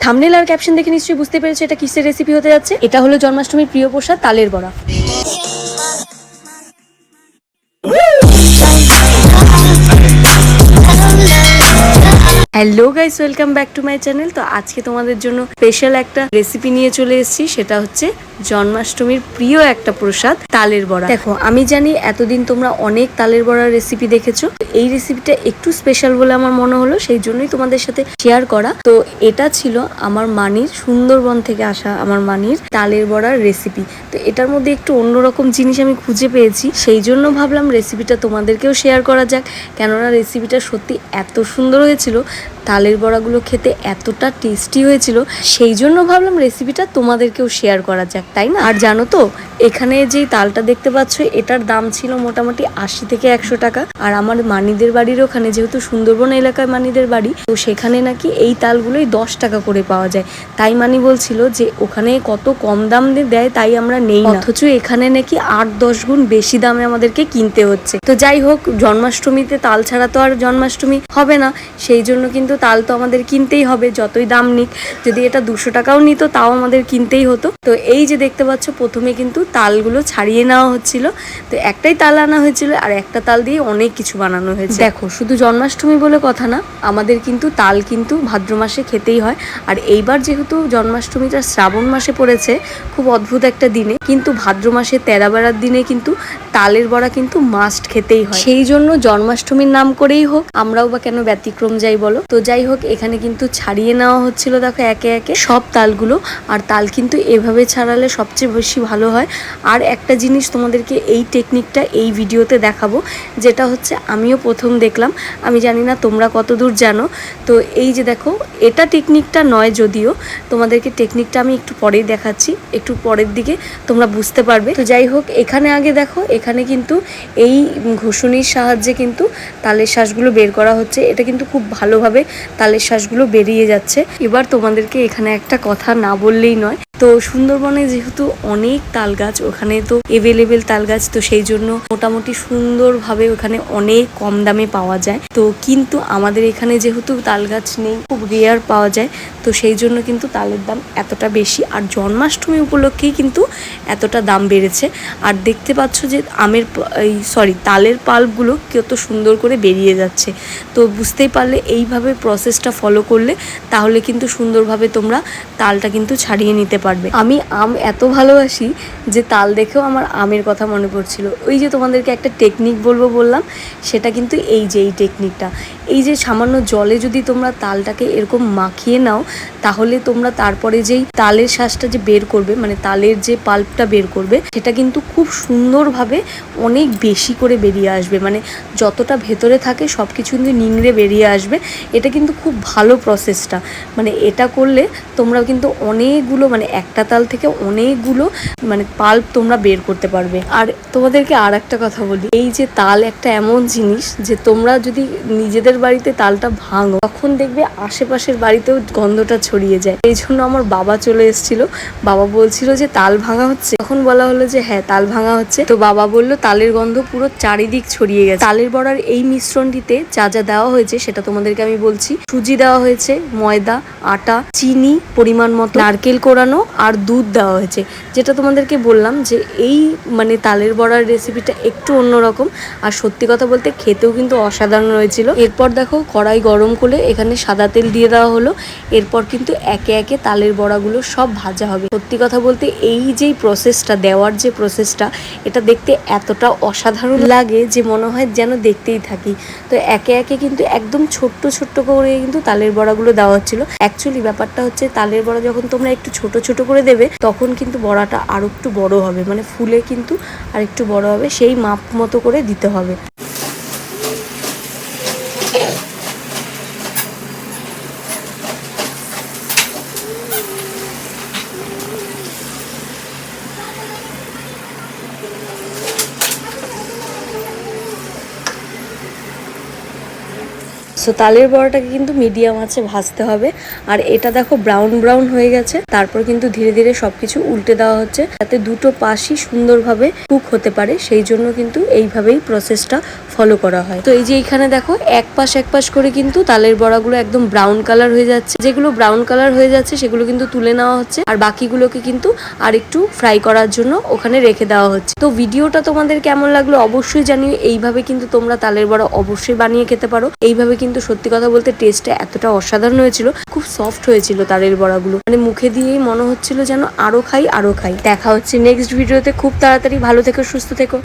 Thumbnail আর caption দেখে নিশ্চয়ই বুঝতে পেরেছ এটা কিসের রেসিপি হতে যাচ্ছে। এটা হলো জন্মাষ্টমীর প্রিয় প্রসাদ, তালের বড়া। Hello guys welcome back to my channel তো আজকে তোমাদের জন্য স্পেশাল একটা রেসিপি নিয়ে চলে এসেছি, সেটা হচ্ছে জন্মাষ্টমীর প্রিয় একটা প্রসাদ, তালের বড়া। দেখো, আমি জানি এতদিন তোমরা অনেক তালের বড়ার রেসিপি দেখেছ। এই রেসিপিটা একটু স্পেশাল বলে আমার মনে হলো, সেই জন্যই তোমাদের সাথে শেয়ার করা। তো এটা ছিল আমার মানির সুন্দরবন থেকে আসা আমার মানির তালের বড়ার রেসিপি তো এটার মধ্যে একটু অন্যরকম জিনিস আমি খুঁজে পেয়েছি, সেই জন্য ভাবলাম রেসিপিটা তোমাদেরকেও শেয়ার করা যাক। কেননা রেসিপিটা সত্যি এত সুন্দর হয়েছিল, তালের বড়াগুলো খেতে এতটা টেস্টি হয়েছিল, সেই জন্য ভাবলাম রেসিপিটা তোমাদেরকেও শেয়ার করা যাক। তাই না? আর জানো তো এখানে যেই তালটা দেখতে পাচ্ছ, এটার দাম ছিল মোটামুটি আশি থেকে একশো টাকা। আর আমার মানিদের বাড়ির ওখানে যেহেতু সুন্দরবন এলাকায় মানিদের বাড়ি, তো সেখানে নাকি এই তালগুলোই দশ টাকা করে পাওয়া যায়। তাই মানি বলছিল যে, ওখানে কত কম দাম দেয় তাই আমরা নেই অথচ এখানে নাকি আট দশ গুণ বেশি দামে আমাদেরকে কিনতে হচ্ছে। তো যাই হোক, জন্মাষ্টমীতে তাল ছাড়া তো আর জন্মাষ্টমী হবে না। সেই জন্য কিন্তু তাল তো আমাদের কিনতেই হবে, যতই দাম নিক। যদি এটা দুশো টাকাও নিত, তাও আমাদের কিনতেই হতো। তো এই যে দেখতে পাচ্ছ, প্রথমে কিন্তু তালগুলো ছাড়িয়ে নেওয়া হচ্ছিল। তো একটাই তাল আনা হয়েছিল আর একটা তাল দিয়ে অনেক কিছু বানানো হয়েছে। দেখো, শুধু জন্মাষ্টমী বলে কথা না, আমাদের কিন্তু তাল কিন্তু ভাদ্র মাসে খেতেই হয়। আর এইবার যেহেতু জন্মাষ্টমীটা শ্রাবণ মাসে পড়েছে, খুব অদ্ভুত একটা দিনে। কিন্তু ভাদ্র মাসে তেরা বেড়ার দিনে কিন্তু তালের বড়া কিন্তু মাস্ট খেতেই হয়। সেই জন্য জন্মাষ্টমীর নাম করেই হোক, আমরাও বা কেন ব্যতিক্রম যাই বলো। তো যাই হোক, এখানে কিন্তু ছাড়িয়ে নেওয়া হচ্ছিল দেখো একে একে। সব তালগুলো, আর তাল কিন্তু এভাবে ছাড়ালে সবচেয়ে বেশি ভালো হয়। আর একটা জিনিস তোমাদেরকে এই টেকনিকটা এই ভিডিওতে দেখাবো, যেটা হচ্ছে আমিও প্রথম দেখলাম। আমি জানি না তোমরা কতদূর জানো। তো এই যে দেখো, এটা টেকনিকটা নয় যদিও, তোমাদেরকে টেকনিকটা আমি একটু পরেই দেখাচ্ছি, একটু পরের দিকে তোমরা বুঝতে পারবে। তো যাই হোক, এখানে আগে দেখো, এখানে কিন্তু এই ঘষণির সাহায্যে কিন্তু তালের শ্বাসগুলো বের করা হচ্ছে। এটা কিন্তু খুব ভালোভাবে তালের শ্বাসগুলো বেরিয়ে যাচ্ছে। এবার তোমাদেরকে এখানে একটা কথা না বললেই নয় তো সুন্দরবনে যেহেতু অনেক তাল গাছ ওখানে তো এভেলেবেল তাল গাছ তো সেই জন্য মোটামুটি সুন্দরভাবে ওখানে অনেক কম দামে পাওয়া যায়। তো কিন্তু আমাদের এখানে যেহেতু তাল গাছ নেই, খুব রেয়ার পাওয়া যায়, তো সেই জন্য কিন্তু তালের দাম এতটা বেশি। আর জন্মাষ্টমী উপলক্ষেই কিন্তু এতটা দাম বেড়েছে। আর দেখতে পাচ্ছ যে আমের এই সরি তালের পাল্পগুলো কত সুন্দর করে বেরিয়ে যাচ্ছে। তো বুঝতেই পারলে এইভাবে প্রসেসটা ফলো করলে, তাহলে কিন্তু সুন্দরভাবে তোমরা তালটা কিন্তু ছাড়িয়ে নিতে পারবে। আমি আম এত ভালোবাসি যে তাল দেখেও আমার আমের কথা মনে পড়ছিল। ওই যে তোমাদেরকে একটা টেকনিক বলব বললাম, সেটা কিন্তু এই যে, এই টেকনিকটা এই যে সামান্য জলে যদি তোমরা তালটাকে এরকম মাখিয়ে নাও, তাহলে তোমরা তারপরে যেই তালের শ্বাসটা যে বের করবে মানে তালের যে পাল্পটা বের করবে, সেটা কিন্তু খুব সুন্দরভাবে অনেক বেশি করে বেরিয়ে আসবে। মানে যতটা ভেতরে থাকে সব কিছু কিন্তু নিংড়ে বেরিয়ে আসবে। এটা কিন্তু খুব ভালো প্রসেসটা মানে এটা করলে তোমরা কিন্তু অনেকগুলো মানে একটা তাল থেকে অনেকগুলো মানে পাল্প তোমরা বের করতে পারবে। আর তোমাদেরকে আর একটা কথা বলি, এই যে তাল একটা এমন জিনিস যে তোমরা যদি নিজেদের বাড়িতে তালটা ভাঙো, তখন দেখবে আশেপাশের বাড়িতেও গন্ধটা ছড়িয়ে যায়। এই জন্য আমার বাবা চলে এসেছিল। বাবা বলছিল যে, তাল ভাঙা হচ্ছে? তখন বলা হলো যে হ্যাঁ তাল ভাঙা হচ্ছে। তো বাবা বলল, তালের গন্ধ পুরো চারিদিক ছড়িয়ে গেছে। তালের বড়ার এই মিশ্রণটিতে যা যা দেওয়া হয়েছে, সেটা তোমাদেরকে আমি বলছি। সুজি দেওয়া হয়েছে, ময়দা, আটা, চিনি, পরিমাণ মতো, নারকেল কোরানো আর দুধ দেওয়া হয়েছে। যেটা তোমাদেরকে বললাম যে এই মানে তালের বড়ার রেসিপিটা একটু অন্যরকম। আর সত্যি কথা বলতে খেতেও কিন্তু অসাধারণ হয়েছিল। এরপর দেখো কড়াই গরম করে এখানে সাদা তেল দিয়ে দেওয়া হলো। এরপর কিন্তু একে একে তালের বড়াগুলো সব ভাজা হবে। সত্যি কথা বলতে এই যেই প্রসেসটা দেওয়ার যে প্রসেসটা এটা দেখতে এতটা অসাধারণ লাগে যে মনে হয় যেন দেখতেই থাকি। তো একে একে কিন্তু একদম ছোট্ট ছোট্ট করে কিন্তু তালের বড়াগুলো দেওয়া হচ্ছিল। অ্যাকচুয়ালি ব্যাপারটা হচ্ছে তালের বড়া যখন তোমরা একটু ছোট ছোট ছোট করে দেবে, তখন কিন্তু বড়াটা আরও একটু বড় হবে। মানে ফুলে কিন্তু আর একটু বড় হবে, সেই মাপ মতো করে দিতে হবে। সো তালের বড়াটাকে কিন্তু মিডিয়াম আছে, ভাজতে হবে। আর এটা দেখো ব্রাউন ব্রাউন হয়ে গেছে। তারপর কিন্তু ধীরে ধীরে সবকিছু উল্টে দেওয়া হচ্ছে। যাতে দুটো পাশই সুন্দরভাবে কুক হতে পারে, সেই জন্য কিন্তু এইভাবেই প্রসেসটা ফলো করা হয়। তো এই যে এখানে দেখো, এক পাশ এক পাশ করে কিন্তু তালের বড়াগুলো একদম ব্রাউন কালার হয়ে যাচ্ছে। যেগুলো ব্রাউন কালার হয়ে যাচ্ছে, সেগুলো কিন্তু তুলে নেওয়া হচ্ছে। আর বাকিগুলোকে কিন্তু আর একটু ফ্রাই করার জন্য ওখানে রেখে দেওয়া হচ্ছে। তো ভিডিওটা তোমাদের কেমন লাগল অবশ্যই জানিও। এইভাবে কিন্তু তোমরা তালের বড়া অবশ্যই বানিয়ে খেতে পারো। এইভাবে কিন্তু সত্যি কথা বলতে টেস্টটা এতটা অসাধারণ হয়েছিল, খুব সফট হয়েছিল তালের বড়াগুলো। মানে মুখে দিয়েই মনে হচ্ছিল যেন আরও খাই আরও খাই। দেখা হচ্ছে নেক্সট ভিডিওতে খুব তাড়াতাড়ি ভালো থেকো, সুস্থ থেকো।